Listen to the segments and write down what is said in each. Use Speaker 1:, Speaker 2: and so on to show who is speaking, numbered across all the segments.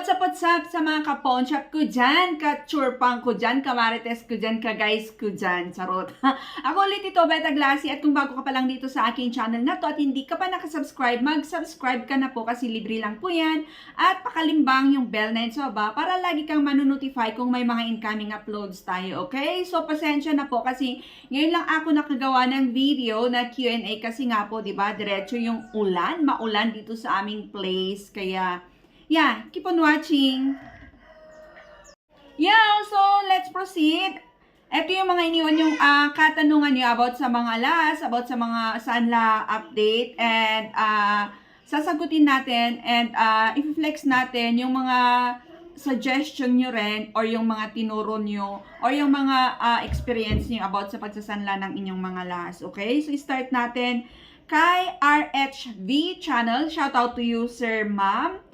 Speaker 1: what's up, what's up sa mga ka-pawn shop ko dyan, ka-churpang ko dyan, ka-marites ko dyan, ka-guys ko dyan, charot. Ako ulit ito, Beta Glassy, at kung bago ka pa lang dito sa aking channel na to at hindi ka pa nakasubscribe, mag-subscribe ka na po kasi libre lang po yan. At pakalimbang yung bell na yun sa baba para lagi kang manunotify kung may mga incoming uploads tayo, okay? So, pasensya na po kasi ngayon lang ako nakagawa ng video na Q&A kasi nga po, di ba, diretso yung ulan, maulan dito sa aming place, kaya yeah, keep on watching. Yeah, so let's proceed. Ito yung mga iniwan yung ah, katanungan niyo about sa mga las, about sa mga Sanla update and ah, sasagutin natin and ah, i-flex natin yung mga suggestion nyo rin or yung mga tinuro nyo or yung mga ah, experience nyo about sa pagsasanla ng inyong mga las. Okay? So, start natin kay RHV channel. Shout out to you, Sir Ma'am.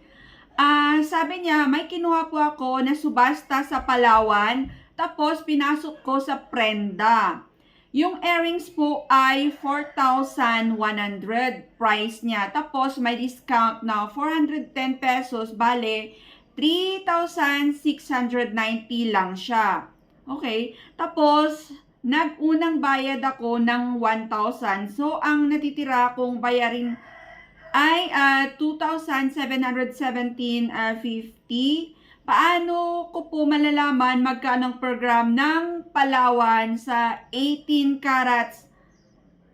Speaker 1: Ah, sabi niya, may kinuha po ako na subasta sa Palawan, tapos pinasok ko sa prenda. Yung earrings po ay 4,100 price niya. Tapos may discount na 410 pesos, bale 3,690 lang siya. Okay? Tapos, nag-unang bayad ako ng 1,000. So, ang natitira kong bayarin ay ah, 2,717.50. Paano ko po malalaman magkano ang program ng Palawan sa 18 carats?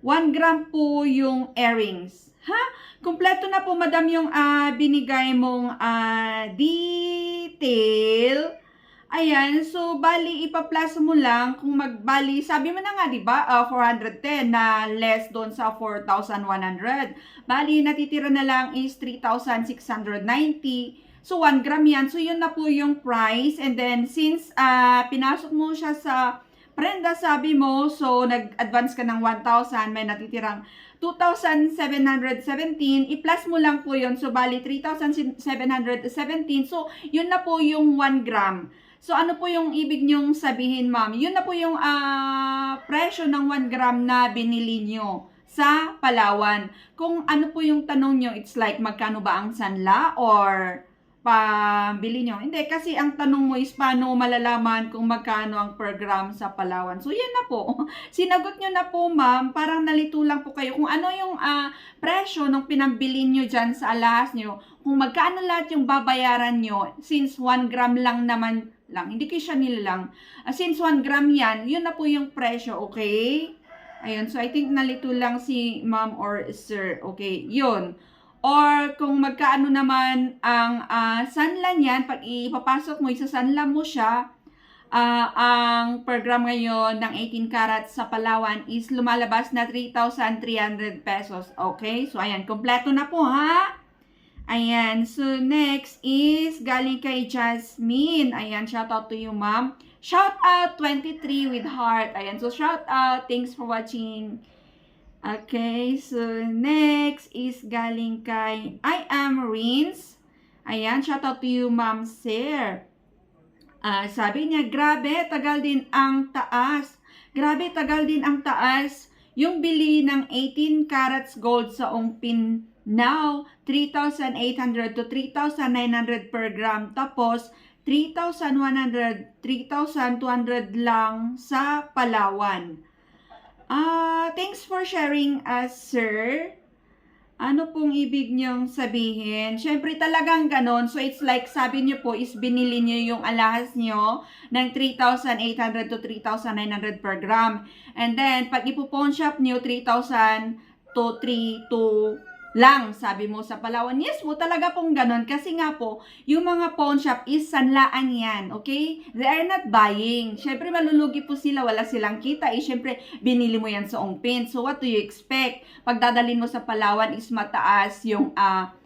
Speaker 1: 1 gram po yung earrings. Ha? Kumpleto na po madam yung ah, binigay mong ah, detail. Ayan, so bali ipa-plus mo lang kung magbali, sabi mo na nga 'di ba, ah, 410 na less doon sa 4,100. Bali natitira na lang is 3,690. So 1 gram 'yan. So yun na po yung price and then since ah, pinasok mo siya sa prenda sabi mo, so nag-advance ka ng 1,000, may natitirang 2,717, i-plus mo lang po yun. So, bali, 3,717. So, yun na po yung 1 gram. So, ano po yung ibig nyong sabihin, ma'am? Yun na po yung ah, presyo ng 1 gram na binili nyo sa Palawan. Kung ano po yung tanong nyo, it's like, magkano ba ang sanla or pabili nyo? Hindi, kasi ang tanong mo is paano malalaman kung magkano ang per gram sa Palawan. So, yan na po. Sinagot nyo na po, ma'am. Parang nalito lang po kayo kung ano yung ah, presyo ng pinambili nyo dyan sa alahas nyo. Kung magkano lahat yung babayaran nyo, since 1 gram lang naman lang, hindi kayo siya nilalang. Ah, since 1 gram yan, yun na po yung presyo, okay? Ayun, so I think nalito lang si ma'am or sir. Okay, yun. Or kung magkaano naman ang ah, sanla niyan, pag ipapasok mo, isasanla mo siya, ah, ang per gram ngayon ng 18 carats sa Palawan is lumalabas na 3,300 pesos. Okay? So, ayan. Kompleto na po, ha? Ayan. So, next is galing kay Jasmine. Ayan. Shout out to you, ma'am. Shout out 23 with heart. Ayan. So, shout out. Thanks for watching. Okay, so next is galing kay I am Rins. Ayan, shout out to you, Ma'am Sir. Ah, sabi niya, grabe, tagal din ang taas. Grabe, tagal din ang taas. Yung bili ng 18 carats gold sa Ongpin now, 3,800 to 3,900 per gram. Tapos, 3,100, 3,200 lang sa Palawan. Ah, thanks for sharing us, sir. Ano pong ibig niyong sabihin? Siyempre talagang ganon. So, it's like, sabi niyo po, is binili niyo yung alahas niyo ng 3,800 to 3,900 per gram. And then, pag ipo-pawn shop niyo, 3,000 to 3 to lang, sabi mo sa Palawan. Yes po, talaga pong ganon. Kasi nga po, yung mga pawn shop is sanlaan yan, okay? They are not buying. Siyempre, malulugi po sila, wala silang kita. Eh, siyempre, binili mo yan sa Ongpin. So, what do you expect? Pag dadalhin mo sa Palawan is mataas yung ah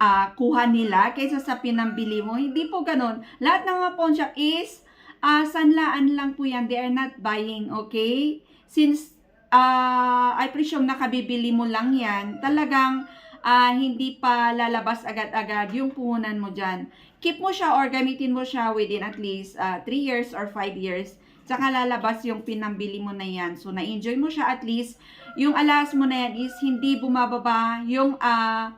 Speaker 1: ah, kuha nila kaysa sa pinambili mo. Hindi po ganon. Lahat ng mga pawn shop is ah sanlaan lang po yan. They are not buying, okay? Since ah I presume nakabibili mo lang yan, talagang ah, hindi pa lalabas agad-agad yung puhunan mo dyan. Keep mo siya or gamitin mo siya within at least 3 years or 5 years. Tsaka lalabas yung pinambili mo na yan. So, na-enjoy mo siya at least. Yung alas mo na yan is hindi bumababa yung ah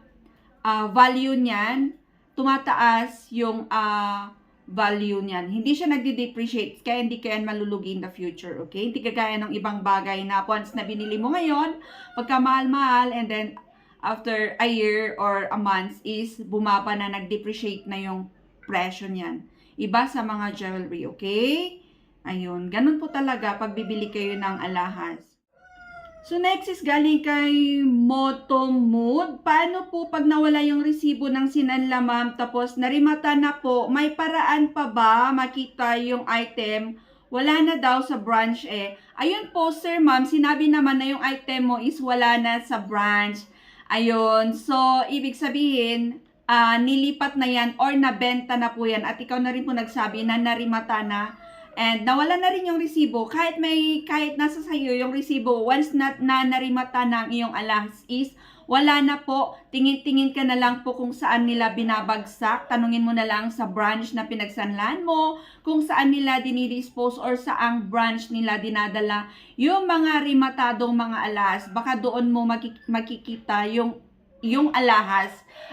Speaker 1: ah, value niyan tumataas yung ah, value niyan. Hindi siya nagde-depreciate, kaya hindi kaya malulugi in the future, okay? Hindi kagaya ng ibang bagay na once na binili mo ngayon, pagka mahal-mahal, and then after a year or a month is bumaba na, nag-depreciate na yung presyo niyan. Iba sa mga jewelry, okay? Ayun, ganun po talaga pag bibili kayo ng alahas. So next is galing kay Moto Mood. Paano po pag nawala yung resibo ng sinanla ma'am tapos narimata na po, may paraan pa ba makita yung item? Wala na daw sa branch eh. Ayun po sir ma'am, sinabi naman na yung item mo is wala na sa branch. Ayun, so ibig sabihin, ah, nilipat na yan or nabenta na po yan at ikaw na rin po nagsabi na narimata na and nawala na rin yung resibo. Kahit may kahit nasa sayo yung resibo once na, na narimata na ang iyong alahas is wala na po. Tingin-tingin ka na lang po kung saan nila binabagsak. Tanungin mo na lang sa branch na pinagsanlan mo kung saan nila dinidispose or saang branch nila dinadala yung mga rimatadong mga alahas baka doon mo makik- makikita yung yung alahas.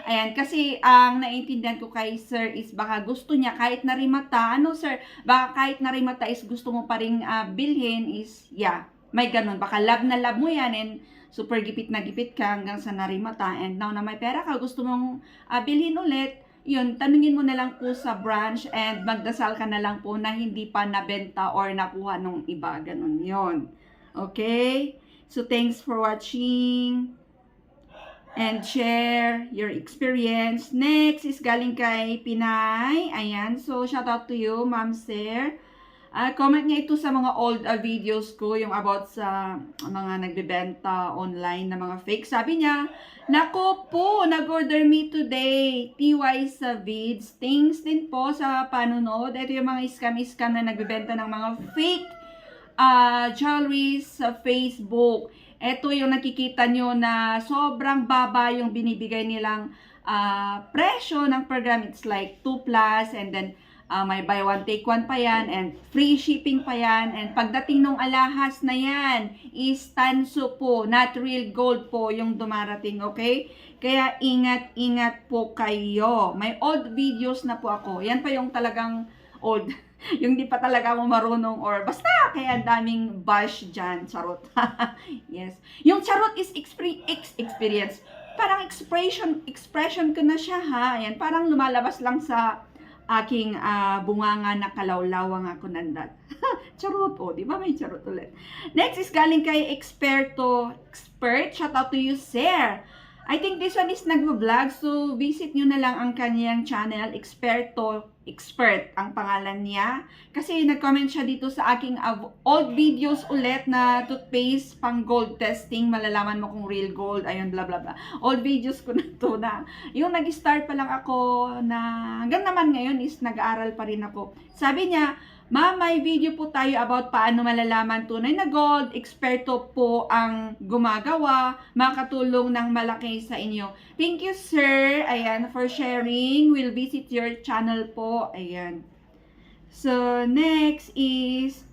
Speaker 1: Ayan, kasi ang naiintindihan ko kay sir is baka gusto niya kahit narimata, ano sir, baka kahit narimata is gusto mo pa rin ah, bilhin is, yeah, may ganun. Baka love na love mo yan and super gipit na gipit ka hanggang sa narimata and now na may pera ka, gusto mong ah, bilhin ulit, yun, tanungin mo na lang po sa branch and magdasal ka na lang po na hindi pa nabenta or nakuha nung iba, ganun yon Okay? So, thanks for watching and share your experience. Next is galing kay Pinay. Ayan. So, shout out to you, Ma'am Sir. Ah, comment niya ito sa mga old ah, videos ko, yung about sa mga nagbebenta online na mga fake. Sabi niya, Nako po, nag-order me today. TY sa vids. Thanks din po sa panonood. Ito yung mga scam-scam na nagbebenta ng mga fake ah jewelry sa Facebook. Ito yung nakikita nyo na sobrang baba yung binibigay nilang ah, presyo ng program. It's like 2 plus and then ah, may buy one take one pa yan and free shipping pa yan. And pagdating ng alahas na yan is tanso po, not real gold po yung dumarating, okay? Kaya ingat-ingat po kayo. May old videos na po ako. Yan pa yung talagang old. yung di pa talaga ako marunong or basta kaya daming bash dyan, charot. yes. Yung charot is expre- ex- experience. Parang expression, expression ko na siya ha. Ayan, parang lumalabas lang sa aking ah, bunganga na kalawlawang ako nandat. charot, oh, di ba may charot ulit? Next is galing kay Experto, Expert. Shout out to you, sir. I think this one is nagvo-vlog, so visit nyo na lang ang kanyang channel, Experto Expert ang pangalan niya. Kasi nag-comment siya dito sa aking old videos ulit na toothpaste pang gold testing. Malalaman mo kung real gold, ayun, bla bla bla. Old videos ko na to na. Yung nag-start pa lang ako na hanggang naman ngayon is nag-aaral pa rin ako. Sabi niya, Ma'am, may video po tayo about paano malalaman tunay na gold. Eksperto po ang gumagawa. Makatulong ng malaki sa inyo. Thank you, sir. Ayan, for sharing. We'll visit your channel po. Ayan. So, next is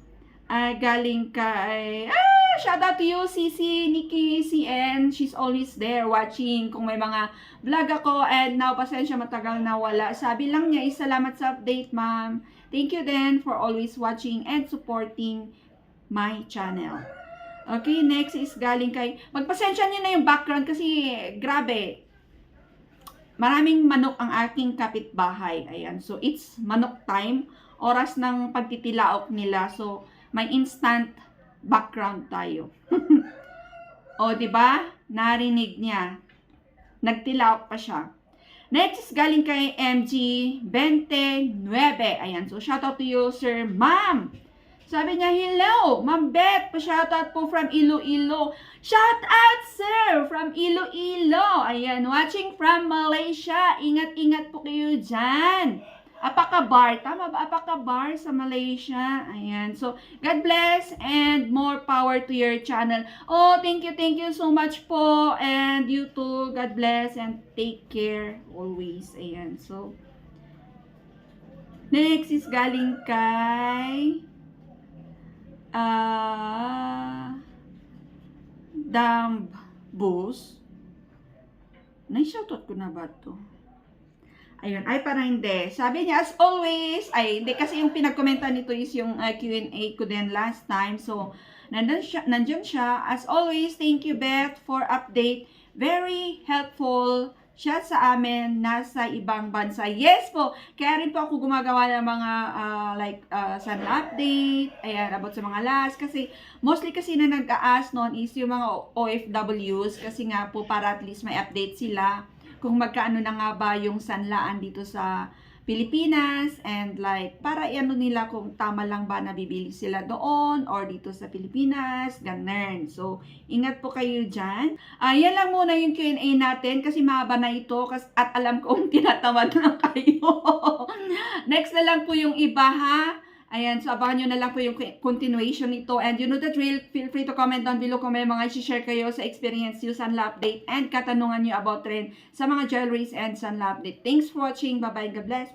Speaker 1: ah, galing kay... Ah! Shout out to you, Cici, Nikki, CN. She's always there watching kung may mga vlog ako. And now, pasensya matagal na wala. Sabi lang niya, is salamat sa update, ma'am. Thank you then for always watching and supporting my channel. Okay, next is galing kay... Magpasensya niyo na yung background kasi grabe. Maraming manok ang aking kapitbahay. Ayan. So, it's manok time. Oras ng pagtitilaok nila. So, may instant background tayo. o, ba? Narinig niya. Nagtilaok pa siya. Next galing kay MG29. Ayan. So, shout out to you, Sir Ma'am. Sabi niya, hello, Ma'am Beth, pa-shoutout po from Iloilo. Shout out, sir, from Iloilo. Ayan, watching from Malaysia. Ingat-ingat po kayo dyan. Apakabar, tama ba? Apakabar sa Malaysia. Ayan, so, God bless and more power to your channel. Oh, thank you, thank you so much po. And you too, God bless and take care always. Ayan, so, next is galing kay... Ah, Dumb Boss. Nai-shoutout ko na ba to? Ayun, ay parang hindi. Sabi niya, as always, ay hindi kasi yung pinagkomenta nito is yung uh, Q&A ko din last time. So, nandun siya, nandyan siya. As always, thank you Beth for update. Very helpful siya sa amin nasa ibang bansa. Yes po, kaya rin po ako gumagawa ng mga ah, like uh, sun update, ayan, about sa mga last. Kasi mostly kasi na nag-aas noon is yung mga OFWs kasi nga po para at least may update sila kung magkaano na nga ba yung sanlaan dito sa Pilipinas and like para ano nila kung tama lang ba nabibili sila doon or dito sa Pilipinas, ganun. So, ingat po kayo dyan. Yan lang muna yung Q&A natin kasi mahaba na ito kas- at alam kong tinatamad na kayo. Next na lang po yung iba ha. Ayan, so abangan nyo na lang po yung continuation nito. And you know the drill, feel free to comment down below kung may mga share kayo sa experience nyo, Sunla Update, and katanungan nyo about trend sa mga jewelries and Sunla Update. Thanks for watching. Bye-bye. God bless.